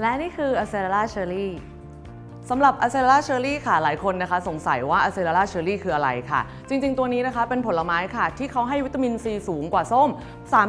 และนี่คือ a c e l e r a cherry สำหรับ a c e l e r a cherry ค่ะหลายคนนะคะ สงสัยว่า a c e l e r a cherry คืออะไรค่ะ จริง ๆ ตัวนี้นะคะเป็นผลไม้ค่ะ ที่เขาให้วิตามินซีสูงกว่าส้ม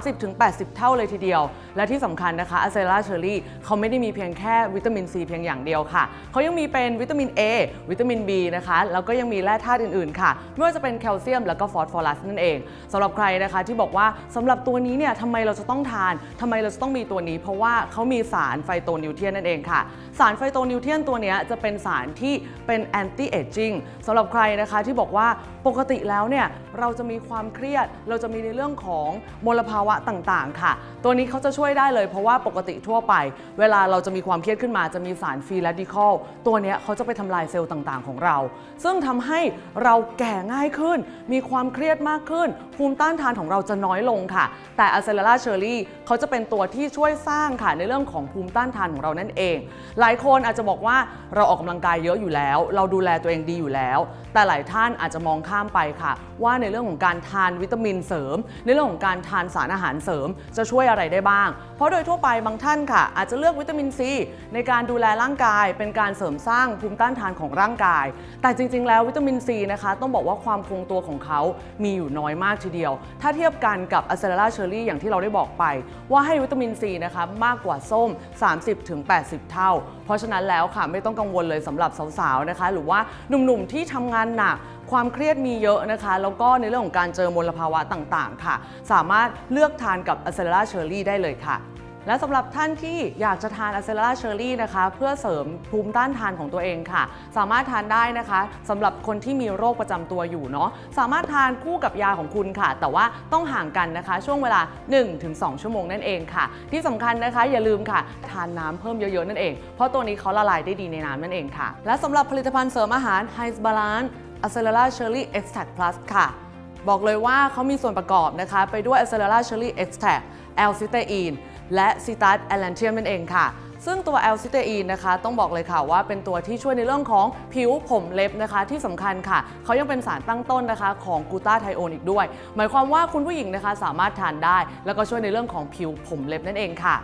30-80 เท่าเลยทีเดียว และที่สำคัญนะคะ a c e l e r a cherry เขาไม่ได้มีเพียงแค่วิตามินซีเพียงอย่างเดียวค่ะ เขายังมีเป็นวิตามิน A วิตามิน B นะคะ แล้วก็ยังมีแร่ธาตุอื่น ๆ ค่ะ ไม่ว่าจะเป็นแคลเซียมแล้วก็ฟอสฟอรัสนั่นเองสำหรับใครนะคะที่บอกว่าสำหรับตัวนี้เนี่ยทำไมเราจะต้องทานทำไมเราจะต้องมีตัวนี้ เพราะว่าเขามีสารไฟโตนิวเทียนนั่นเองค่ะ สารไฟโตนิวเทียนตัวเนี้จะเป็นสารที่เป็นแอนตี้เอจจิ้งสำหรับใครนะคะที่บอกว่าปกติแล้วเนี่ยเราจะมีความเครียด เราจะมีในเรื่องของมลภาวะต่างๆ ค่ะ ตัวนี้เขาจะช่วยได้เลยเพราะว่าปกติทั่วไป เวลาเราจะมีความเครียดขึ้นมาจะมีสารฟรีแรดิคอลตัวนี้เขาจะไปทำลายเซลล์ต่างๆ ของเรา ซึ่งทำให้เราแก่ง่ายขึ้น มีความเครียดมากขึ้น ภูมิต้านทานของเราจะน้อยลงค่ะ แต่อะเซล r าเชอรี่เขาจะเป็นตัวที่ช่วยสร้างค่ะในเรื่องของภูมิต้านทานของเรานั่นเอง หลายคนอาจจะบอกว่าเราออกกำลังกายเยอะอยู่แล้ว เราดูแลตัวเองดีอยู่แล้ว แต่หลายท่านอาจจะมองข้ามไปค่ะ ว่าในเรื่องของการทานวิตามินเสริม ในเรื่องของการทานสารอาหารเสริม จะช่วยอะไรได้บ้าง เพราะโดยทั่วไปบางท่านค่ะ อาจจะเลือกวิตามินซีในการดูแลร่างกาย เป็นการเสริมสร้างภูมิต้านทานของร่างกาย แต่จริง ๆ แล้ววิตามินซีนะคะ ต้องบอกว่าความคงตัวของเขามีอยู่น้อยมากทีเดียว ถ้าเทียบกันกับอะเซล r าเชอรี่อย่างที่เราได้บอกไป ว่าให้วิตามินซีนะคะมากกว่าส้ม 30-80 เท่า เพราะฉะนั้นแล้วค่ะไม่ต้องกังวลเลยสำหรับสาวๆนะคะ หรือว่าหนุ่มๆที่ทำงานหนักความเครียดมีเยอะนะคะ แล้วก็ในเรื่องของการเจอมลภาวะต่างๆ ค่ะ สามารถเลือกทานกับอะเซลาเชอรี่ได้เลยค่ะ และสำหรับท่านที่อยากจะทานอะเซล r าเชอรี่นะคะ เพื่อเสริมภูมิต้านทานของตัวเองค่ะ สามารถทานได้นะคะสำหรับคนที่มีโรคประจำตัวอยู่เนาะสามารถทานคู่กับยาของคุณค่ะ แต่ว่าต้องห่างกันนะคะ ช่วงเวลา 1-2 ชั่วโมงนั่นเองค่ะ ที่สำคัญนะคะอย่าลืมค่ะ ทานน้ำเพิ่มเยอะๆนั่นเอง เพราะตัวนี้เขาละลายได้ดีในน้ำนั่นเองค่ะ และสำหรับผลิตภัณฑ์เสริมอาหาร h i g h Balance a c e l e r a Cherry Extract Plus ค่ะบอกเลยว่าเขามีส่วนประกอบนะคะ ไปด้วย a c e l e r a Cherry Extract L c y t e i n แล และ c i t a s a l a n t i u m นั่นเองค่ะ ซึ่งตัว L c y t e i n นะคะ ต้องบอกเลยค่ะว่าเป็นตัวที่ช่วยในเรื่องของผิวผมเล็บนะคะ ที่สำคัญค่ะ เขายังเป็นสารตั้งต้นนะคะ ของกูตาไทโอนอีกด้วย หมายความว่าคุณผู้หญิงนะคะสามารถทานได้ แล้วก็ช่วยในเรื่องของผิวผมเล็บนั่นเองค่ะ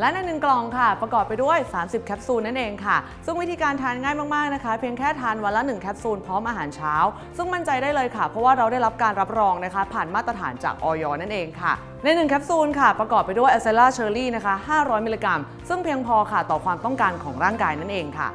และในหนึ่งกล่องค่ะ ประกอบไปด้วย 30 แคปซูลนั่นเองค่ะ ซึ่งวิธีการทานง่ายมากๆนะคะ เพียงแค่ทานวันละ 1 แคปซูลพร้อมอาหารเช้า ซึ่งมั่นใจได้เลยค่ะ เพราะว่าเราได้รับการรับรองนะคะ ผ่านมาตรฐานจากออยนั่นเองค่ะ ใน1แคปซูลค่ะ ประกอบไปด้วยแอสเซล่าเชอร์รี่นะคะ 500 มิลลิกรัม ซึ่งเพียงพอค่ะต่อความต้องการของร่างกายนั่นเองค่ะ